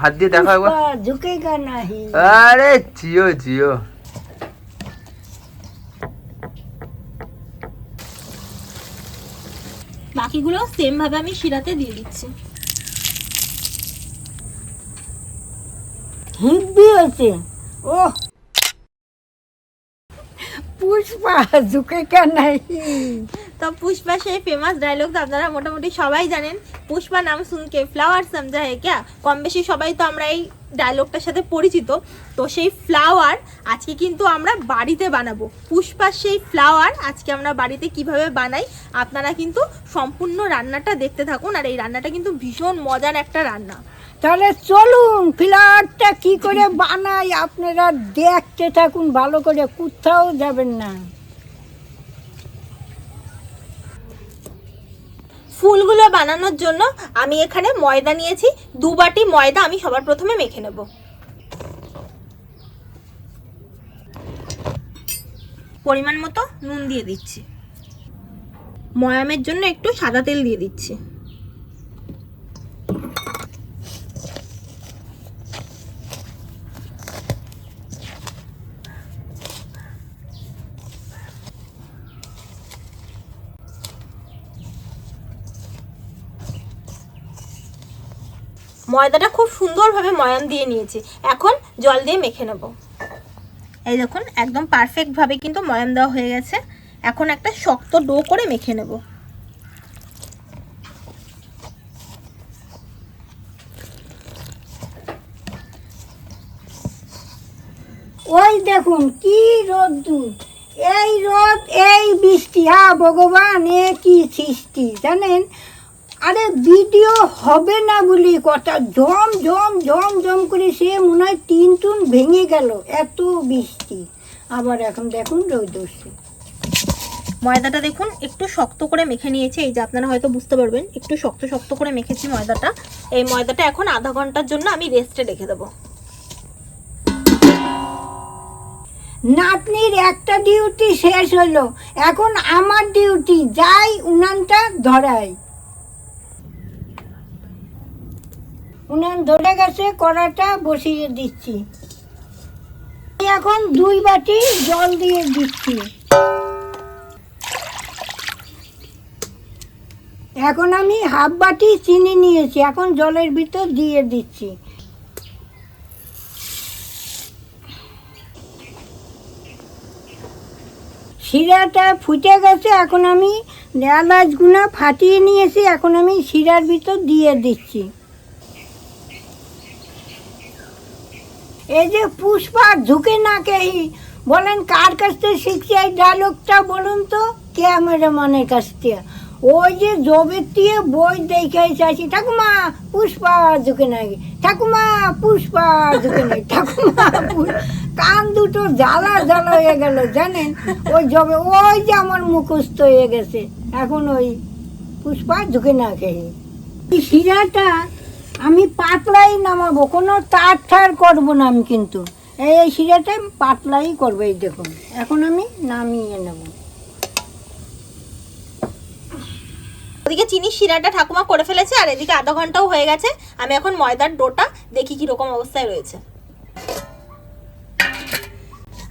হাত দিয়ে দেখো একবার। झुकेगा नहीं আরে জিও জিও। বাকিগুলো সেম ভাবে আমি শিরাতে দিয়ে দিচ্ছি। हिब्बी होते পুষ্পা पुष्पा झुकेगा নাই তো পুষ্পা সেই ফেমাস ডায়লগ তো আপনারা মোটামুটি সবাই জানেন। পুষ্পা নাম শুনকে ফ্লাওয়ার সমঝা হে ক্যা? কম বেশি সবাই তো আমরা এই ডায়লগটার সাথে পরিচিত। তো সেই ফ্লাওয়ার আজকে কিন্তু আমরা বাড়িতে বানাবো। পুষ্পার সেই ফ্লাওয়ার আজকে আমরা বাড়িতে কীভাবে বানাই, আপনারা কিন্তু সম্পূর্ণ রান্নাটা দেখতে থাকুন। আর এই রান্নাটা কিন্তু ভীষণ মজার একটা রান্না। তাহলে চলুন ফ্লাওয়ারটা কি করে বানাই আপনারা দেখতে থাকুন, ভালো করে কোথাও যাবেন না। ফুলগুলো বানানোর জন্য আমি এখানে ময়দা নিয়েছি। দু বাটি ময়দা আমি সবার প্রথমে মেখে নেব। পরিমাণ মতো নুন দিয়ে দিচ্ছি। ময়ামের জন্য একটু সাদা তেল দিয়ে দিচ্ছি। ময়দাটা খুব সুন্দরভাবে ময়াম দিয়ে নিয়েছি। এখন জল দিয়ে মেখে নেব। এই দেখুন, একদম পারফেক্টভাবে কিন্তু ময়াম দেওয়া হয়ে গেছে। এখন একটা শক্ত ডো করে মেখে নেব। ওই দেখুন, কি রোদ্দুর এই রোদ, এই বৃষ্টি হা ভগবান, এ কি সৃষ্টি, জানেন? আরে ভিডিও হবে না বলি কথা। জম জম জম জম করে সে মনে হয় তিন টুন ভেঙে গেল। এত বৃষ্টি। আবার এখন দেখুন রোদ উঠছে। ময়দাটা দেখুন একটু শক্ত করে মেখে নিয়েছি। এই যে আপনারা হয়তো বুঝতে পারবেন একটু শক্ত শক্ত করে মেখেছি ময়দাটা। এই ময়দাটা এখন আধা ঘণ্টার জন্য আমি রেস্টে রেখে দেবো। নাতনির একটা ডিউটি শেষ হলো। এখন আমার ডিউটি যাই উনানটা ধরাই। উনান ধরে গেছে, কড়াটা বসিয়ে দিচ্ছি। এখন দুই বাটি জল দিয়ে দিচ্ছি। এখন আমি হাফ বাটি চিনি নিয়েছি, এখন জলের ভিতর দিয়ে দিচ্ছি। শিরাটা ফুটে গেছে, এখন আমি এলাচগুলো ফাটিয়ে নিয়েছি, এখন আমি শিরার ভিতর দিয়ে দিচ্ছি। এই যে পুষ্পা ঝুঁকে না কেহি বলেন কার কাছ থেকে শিখছি এই ডায়লগটা বলুন তো? ক্যামেরাম্যানের কাছ থেকে? ওই যে জবের বই দেখে চাইছি ঠাকুমা, পুষ্পা ঝুঁকে নাকি ঠাকুমা, পুষ্পা ঝুঁকে নাকি ঠাকুমা কান দুটো জ্বালা জ্বালা হয়ে গেল, জানেন? ওই জবে, ওই যে আমার মুখস্থ হয়ে গেছে। এখন ওই পুষ্পা ঝুঁকে না খেয়ে। শিরাটা আমি পাতলাই নামাবো, কোনো তার ঠার করব না আমি কিন্তু। এই শিরাটা পাতলাই করব, এই দেখুন। এখন আমি নামিয়ে নেব। ওদিকে চিনি শিরাটা ঠাকুমা করে ফেলেছে, আর এদিকে আধা ঘন্টাও হয়ে গেছে। আমি এখন ময়দার ডোটা দেখি কি রকম অবস্থায় রয়েছে।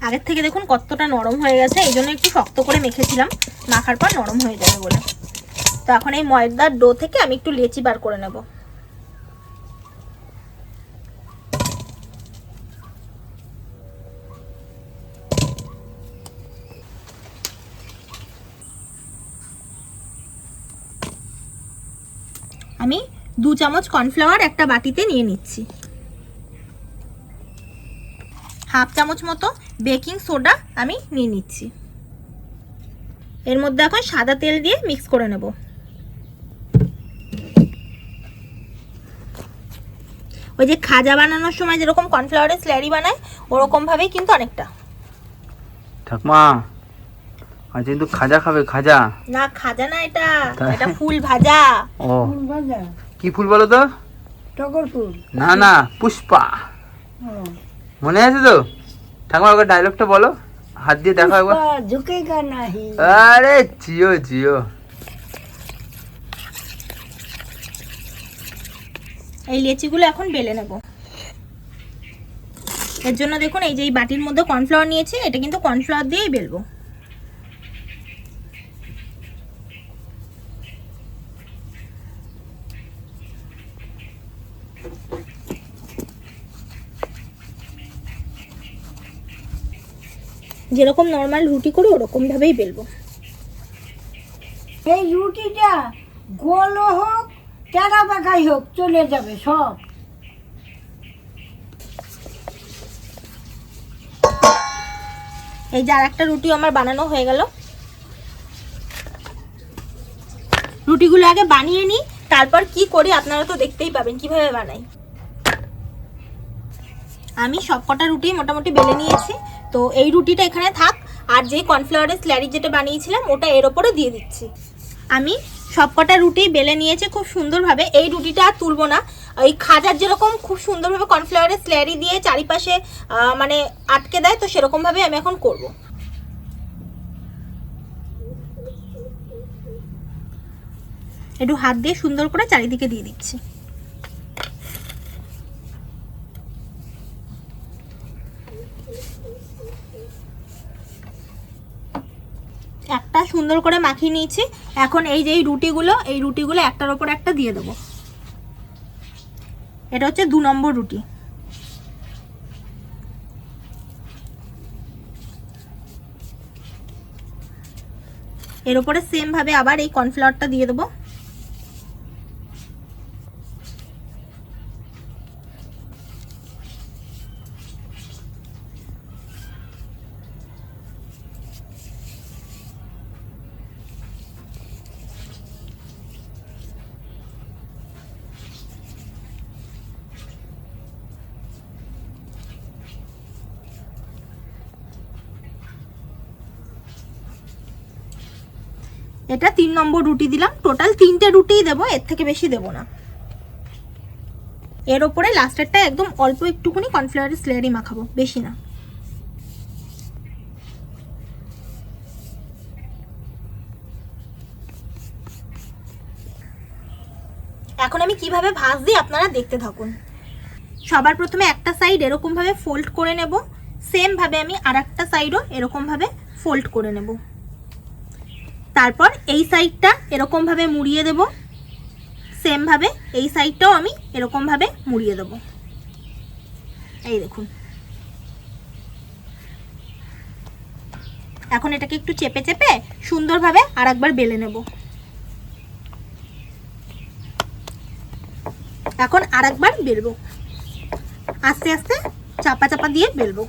আগের থেকে দেখুন কতটা নরম হয়ে গেছে, এই জন্য একটু শক্ত করে মেখেছিলাম। মাখার পর নরম হয়ে যাবে বলে। তো এখন এই ময়দার ডো থেকে আমি একটু লেচি বার করে নেব আমি দু চামচ কর্নফ্লাওয়ার একটা বাটিতে নিয়ে নিচ্ছি। হাফ চামচ মতো বেকিং সোডা আমি নিয়ে নিচ্ছি। এর মধ্যে এখন সাদা তেল দিয়ে মিক্স করে নেব। ওই যে খাজা বানানোর সময় যেরকম কর্নফ্লাওয়ারের স্ল্যারি বানায় ওরকম ভাবেই কিন্তু অনেকটা। ঠাকুমা আজ কিন্তু খাজা খাবে খাজা। না খাজা না এটা এটা ফুল ভাজা। ও। ফুল ভাজা? কি ফুল বলো তো? টগর ফুল। না না পুষ্পা। মনে আছে তো? ঠাকুমা ওকে ডায়লগটা বলো। হাত দিয়ে দেখো একবার। ঝুঁকেগা নাহি। আরে জিও জিও। এই লেচিগুলো এখন বেলে নেব। এর জন্য দেখুন এই যে এই বাটির মধ্যে কর্নফ্লাওয়ার নিয়েছি এটা কিন্তু কর্নফ্লাওয়ার দিয়েই বেলবো। যেরকম নর্মাল রুটি করি ওরকম ভাবেই বেলবো। এই রুটিটা গোল হোক টেরা বাঁকাই হোক চলে যাবে সব। এই যে আর একটা রুটি আমার বানানো হয়ে গেল। রুটিগুলো আগে বানিয়ে নিই তারপর কি করি আপনারা তো দেখতেই পাবেন কীভাবে বানাই। আমি সবকটা রুটি মোটামুটি বেলে নিয়েছি। তো এই রুটিটা এখানে থাক, আর যে কর্নফ্লাওয়ারের স্ল্যারি যেটা বানিয়েছিলাম, ওটা এর ওপরে দিয়ে দিচ্ছি। আমি সবকটা রুটি বেলে নিয়েছে খুব সুন্দরভাবে। এই রুটিটা আর তুলবো না। এই খাজার যেরকম খুব সুন্দরভাবে কর্নফ্লাওয়ারের স্ল্যারি দিয়ে চারিপাশে মানে আটকে দেয়, তো সেরকমভাবে আমি এখন করব। একটু হাত দিয়ে সুন্দর করে চারিদিকে দিয়ে দিচ্ছি। একটা সুন্দর করে মাখিয়ে নিয়েছি। এখন এই যে এই রুটিগুলো এই রুটিগুলো একটার ওপর একটা দিয়ে দেবো। এটা হচ্ছে দু নম্বর রুটি। এর উপরে সেমভাবে আবার এই কর্নফ্লাওয়ারটা দিয়ে দেবো। এটা তিন নম্বর রুটি দিলাম। টোটাল তিনটে রুটিই দেবো, এর থেকে বেশি দেবো না। এর ওপরে লাস্টেরটা একদম অল্প একটুখানি কর্নফ্লাওয়ারের স্লেয়ারি মাখাবো, বেশি না। এখন আমি কীভাবে ভাঁজ দিই আপনারা দেখতে থাকুন। সবার প্রথমে একটা সাইড এরকমভাবে ফোল্ড করে নেব। সেম ভাবে আমি আর একটা সাইডও এরকমভাবে ফোল্ড করে নেব। তারপর এই সাইডটা এরকমভাবে মুড়িয়ে দেব। সেমভাবে এই সাইডটাও আমি এরকমভাবে মুড়িয়ে দেব। এই দেখুন। এখন এটাকে একটু চেপে চেপে সুন্দরভাবে আর একবার বেলে নেব। এখন আর একবার বেলবো। আস্তে আস্তে চাপা চাপা দিয়ে বেলবো।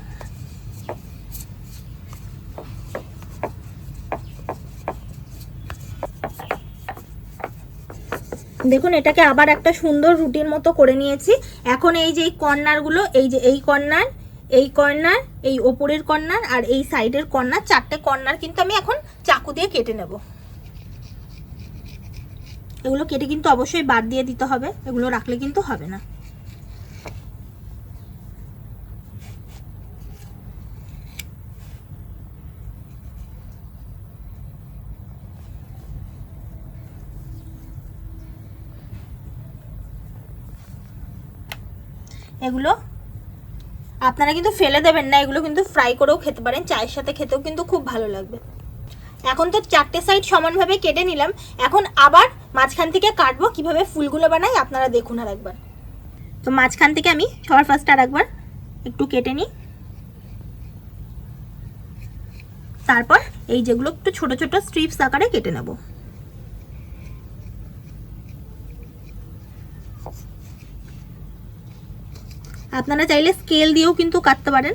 দেখুন, এটাকে আবার একটা সুন্দর রুটির মতো করে নিয়েছি। এখন এই যে এই কর্নারগুলো, এই যে এই কর্নার এই কর্নার, এই ওপরের কর্নার আর এই সাইডের কর্নার, চারটে কর্নার কিন্তু আমি এখন চাকু দিয়ে কেটে নেব। এগুলো কেটে কিন্তু অবশ্যই বাদ দিয়ে দিতে হবে, এগুলো রাখলে কিন্তু হবে না। এগুলো। আপনারা কিন্তু ফেলে দেবেন না, এগুলো কিন্তু ফ্রাই করেও খেতে পারেন, চায়ের সাথে খেতেও কিন্তু খুব ভালো লাগবে। এখন তো চারটে সাইড সমানভাবে কেটে নিলাম, এখন আবার মাঝখান থেকে কাটবো, কীভাবে ফুলগুলো বানাই আপনারা দেখুন আর একবার। তো মাঝখান থেকে আমি সবার ফার্স্ট আর একবার একটু কেটে নিই। তারপর এই যেগুলো একটু ছোট ছোট স্ট্রিপস আকারে কেটে নেব। আপনারা চাইলে স্কেল দিয়েও কিন্তু কাটতে পারেন।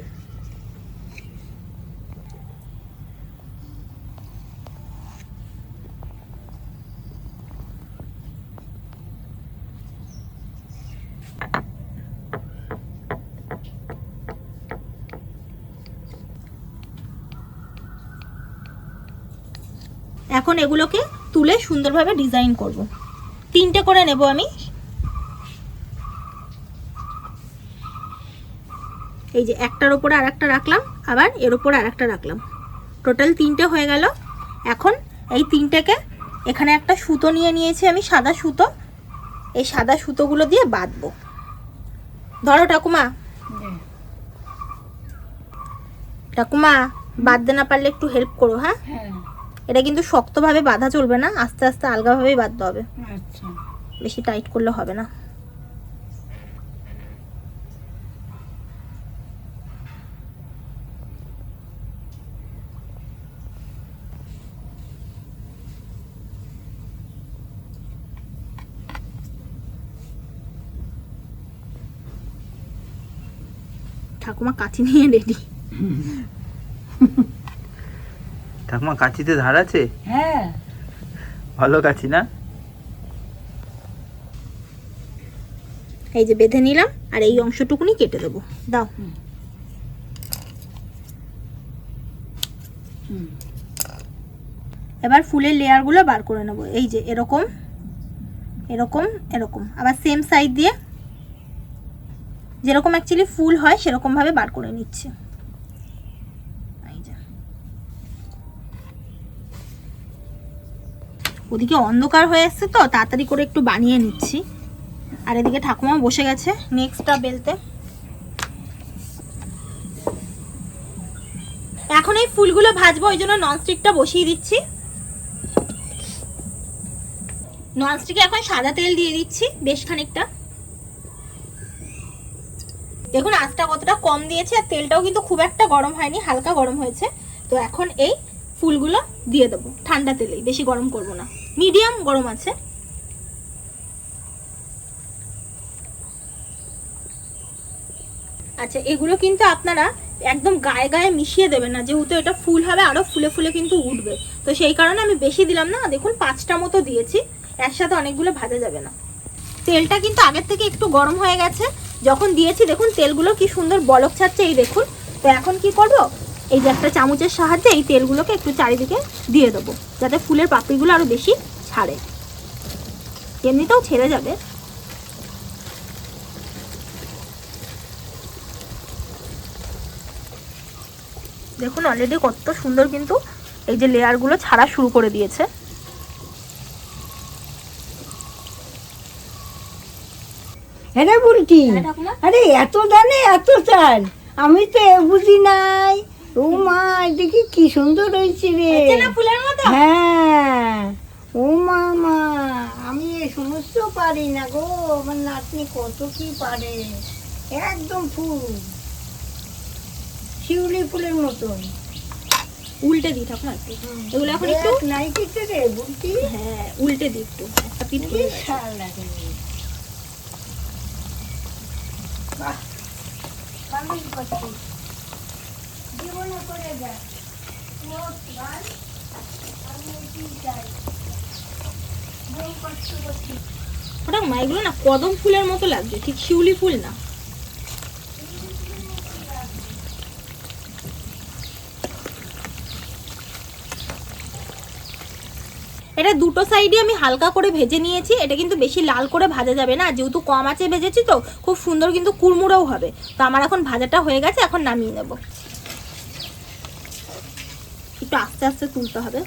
এখন এগুলোকে তুলে সুন্দরভাবে ডিজাইন করব। তিনটে করে নেব আমি। এই যে একটার ওপরে আর একটা রাখলাম আবার এর ওপরে আর একটা রাখলাম। টোটাল তিনটে হয়ে গেল। এখন এই তিনটেকে এখানে একটা সুতো নিয়ে নিয়েছি আমি সাদা সুতো। এই সাদা সুতোগুলো দিয়ে বাঁধবো। ধরো ঠাকুমা। ঠাকুমা বাঁধতে না পারলে একটু হেল্প করো হ্যাঁ? হ্যাঁ। এটা কিন্তু শক্তভাবে বাঁধা চলবে না আস্তে আস্তে আলগাভাবেই বাঁধতে হবে। আচ্ছা। বেশি টাইট করলে হবে না। ঠাকুমা কাঠি নিয়ে রেডি ঠাকুমা কাঠিতে ধার আছে? হ্যাঁ। ভালো কাছি না? এই যে বেঁধে নিলাম আর এই অংশটুকুনি কেটে দেবো। দাও। হুম। এবার ফুলের লেয়ারগুলো বার করে নেব। এই যে এরকম এরকম এরকম। আবার সেম সাইড দিয়ে যেরকম অ্যাকচুয়ালি ফুল হয়, সেরকমভাবে বার করে নিচ্ছে। ওদিকে অন্ধকার হয়ে এসছে তো, তাড়াতাড়ি করে একটু বানিয়ে নিচ্ছি। আর এদিকে ঠাকুমা বসে গেছে নেক্সটটা বেলতে। এখন এই ফুলগুলো ভাজবো, ওই জন্য ননস্টিকটা বসিয়ে দিচ্ছি। ননস্টিকে এখন সাদা তেল দিয়ে দিচ্ছি, বেশ খানিকটা। দেখুন, আঁচটা কতটা কম দিয়েছে আর তেলটাও কিন্তু খুব একটা গরম হয়নি, হালকা গরম হয়েছে। তো এখন এই ফুলগুলো দিয়ে দেবো, ঠান্ডা তেলেই, বেশি গরম করব না। মিডিয়াম গরম আছে। আচ্ছা এগুলো কিন্তু আপনারা একদম গায়ে গায়ে মিশিয়ে দেবেন না, যেহেতু এটা ফুল হবে, আরও ফুলে ফুলে কিন্তু উঠবে। তো সেই কারণে আমি বেশি দিলাম না, দেখুন, পাঁচটা মতো দিয়েছি, একসাথে অনেকগুলো ভাজা যাবে না। তেলটা কিন্তু আগের থেকে একটু গরম হয়ে গেছে যখন দিয়েছি, দেখুন তেলগুলো কি সুন্দর বলক ছাড়ছে, এই দেখুন। তো এখন কি করব? এই যে একটা চামচের সাহায্যে এই তেলগুলোকে একটু চারিদিকে দিয়ে দেবো, যাতে ফুলের পাপড়িগুলো আরও বেশি ছাড়ে। এমনিতেও ছেড়ে যাবে। দেখুন অলরেডি কত সুন্দর কিন্তু এই যে লেয়ারগুলো ছাড়া শুরু করে দিয়েছে। হ্যাঁ বলছি হ্যাঁ, আরে এত দানে এত চাল। আমি তো বুঝি নাই। ও মা দেখি কি সুন্দর হয়েছে রে। হ্যাঁ। ও মা মা আমি এ সমস্ত পারি না গো। আমার নাতনি কত কি পারে। একদম ফুল। শিউলি ফুলের মতন। উল্টে দিই ঠাকুমা একটু। এগুলো এখন একটু দেখ, নাই কিছু রে বুঝছি হ্যাঁ উল্টে দিই একটু। একটা পিঠ কি গেছে। ছাল লাগে জীবনে করে যায় ওটা মাইগুলো না কদম ফুলের মতো লাগছে ঠিক শিউলি ফুল না। এটা দুটো সাইডে আমি হালকা করে ভেজে নিয়েছি। এটা কিন্তু বেশি লাল করে ভাজা যাবে না। যেহেতু কম আছে ভেজেছি তো, খুব সুন্দর কিন্তু কুড়মুড়াও হবে। তো আমার এখন ভাজাটা হয়ে গেছে, এখন নামিয়ে নেব। একটু আস্তে আস্তে তুলতে হবে।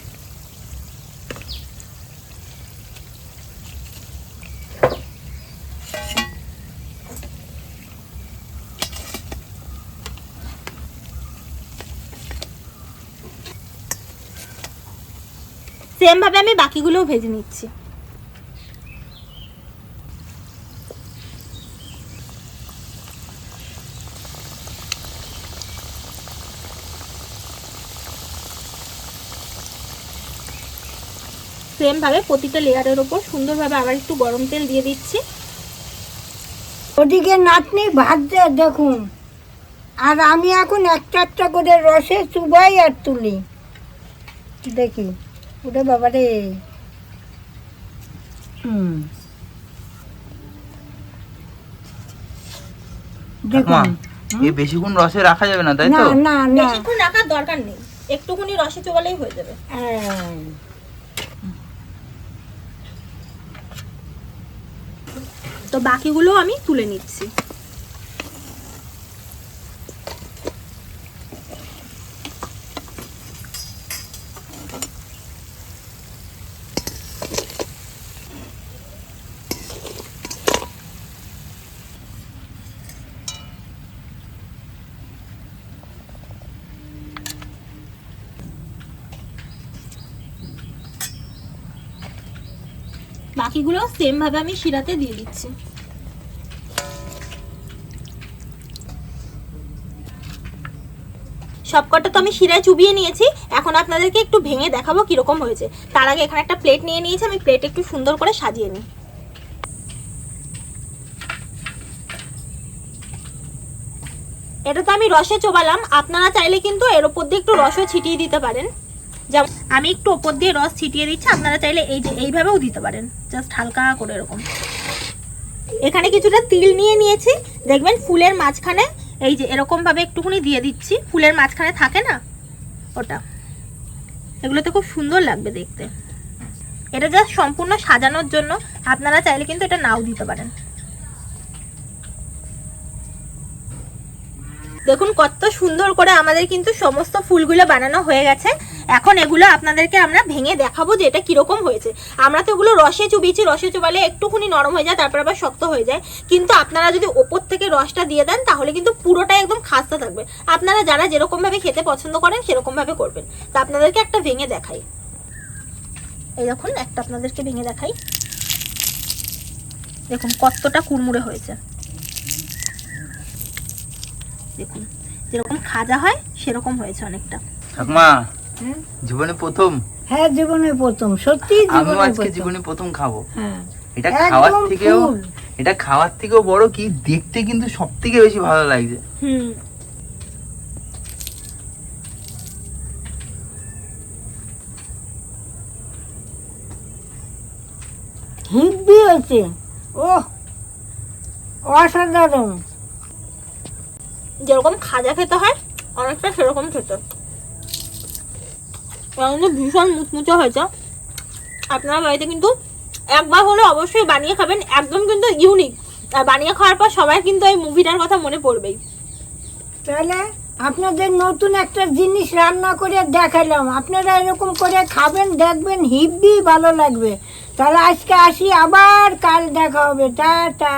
সেম ভাবে আমি বাকিগুলোও ভেজে নিচ্ছি। সেম ভাবে প্রতিটা লেয়ারের ওপর সুন্দরভাবে আবার একটু গরম তেল দিয়ে দিচ্ছি। ওদিকে নাতনি ভাত দেয় দেখুন। আর আমি এখন একটা একটা করে রসে চুবাই আর তুলি। দেখি। ওটা বাবা রে। হুম। দেখুন। এই বেশিক্ষণ রসে রাখা যাবে না তাই না তো? না না। বেশিক্ষণ রাখার দরকার নেই। একটুখানি রসে চোবালেই হয়ে যাবে। হ্যাঁ। তো বাকিগুলো আমি তুলে নিচ্ছি। বাকিগুলো সেম ভাবে আমি শিরাতে দিয়ে দিচ্ছি। সবকটা তো আমি শিরায় চুবিয়ে নিয়েছি। এখন আপনাদেরকে একটু ভেঙে দেখাবো কীরকম হয়েছে। তার আগে এখানে একটা প্লেট নিয়ে নিয়েছি, আমি প্লেট একটু সুন্দর করে সাজিয়ে নিই। এটা তো আমি রসে চোবালাম। আপনারা চাইলে কিন্তু এর ওপর দিয়ে একটু রসও ছিটিয়ে দিতে পারেন। যেমন আমি একটু ওপর দিয়ে রস ছিটিয়ে দিচ্ছি, আপনারা চাইলে এই যে এইভাবেও দিতে পারেন জাস্ট হালকা করে এরকম। এখানে কিছুটা তিল নিয়ে নিয়েছি, দেখবেন ফুলের মাঝখানে এই যে এরকমভাবে একটুখানি দিয়ে দিচ্ছি, ফুলের মাঝখানে থাকে না ওটা। এগুলোতে খুব সুন্দর লাগবে দেখতে। এটা জাস্ট সম্পূর্ণ সাজানোর জন্য, আপনারা চাইলে কিন্তু এটা নাও দিতে পারেন। দেখুন কত সুন্দর করে আমাদের কিন্তু সমস্ত ফুলগুলো বানানো হয়ে গেছে। এখন এগুলো আপনাদেরকে আমরা ভেঙে দেখাবো যে এটা কীরকম হয়েছে। আমরা তো এগুলো রসে চুবিয়েছি, রসে চুবালে একটুখানি নরম হয়ে যায়, তারপর আবার শক্ত হয়ে যায়। কিন্তু আপনারা যদি ওপর থেকে রসটা দিয়ে দেন, তাহলে কিন্তু পুরোটাই একদম খাস্তা থাকবে। আপনারা যারা যেরকম ভাবে খেতে পছন্দ করেন সেরকম ভাবে করবেন। তা আপনাদেরকে একটা ভেঙে দেখাই। এই দেখুন, একটা আপনাদেরকে ভেঙে দেখাই। দেখুন, কতটা কুড়মুড়ে হয়েছে। দেখুন, যেরকম খাজা হয়, সেরকম হয়েছে অনেকটা। ঠাকুমা? জীবনে প্রথম? হ্যাঁ জীবনে প্রথম সত্যি জীবনে আজকে জীবনে প্রথম খাব। হ্যাঁ। এটা খাওয়ার থেকেও এটা খাওয়ার থেকেও বড় কি দেখতে কিন্তু সব থেকে বেশি ভালো লাগছে। হুম। হিব্বি হয়েছে ও অসাধারণ। যেরকম খাজা খেতে হয় অনেকটা সেরকম খেতে কিন্তু ভীষণ মুচমুচে হয়েছে আপনারা বাড়িতে কিন্তু একবার হলে অবশ্যই বানিয়ে খাবেন, একদম কিন্তু ইউনিক আর বানিয়ে খাওয়ার পর সবাই কিন্তু এই মুভিটার কথা মনে পড়বেই। তাহলে আপনাদের নতুন একটা জিনিস রান্না করে দেখালাম। আপনারা এরকম করে খাবেন, দেখবেন হিব্বি ভালো লাগবে। তাহলে আজকে আসি, আবার কাল দেখা হবে। টা টা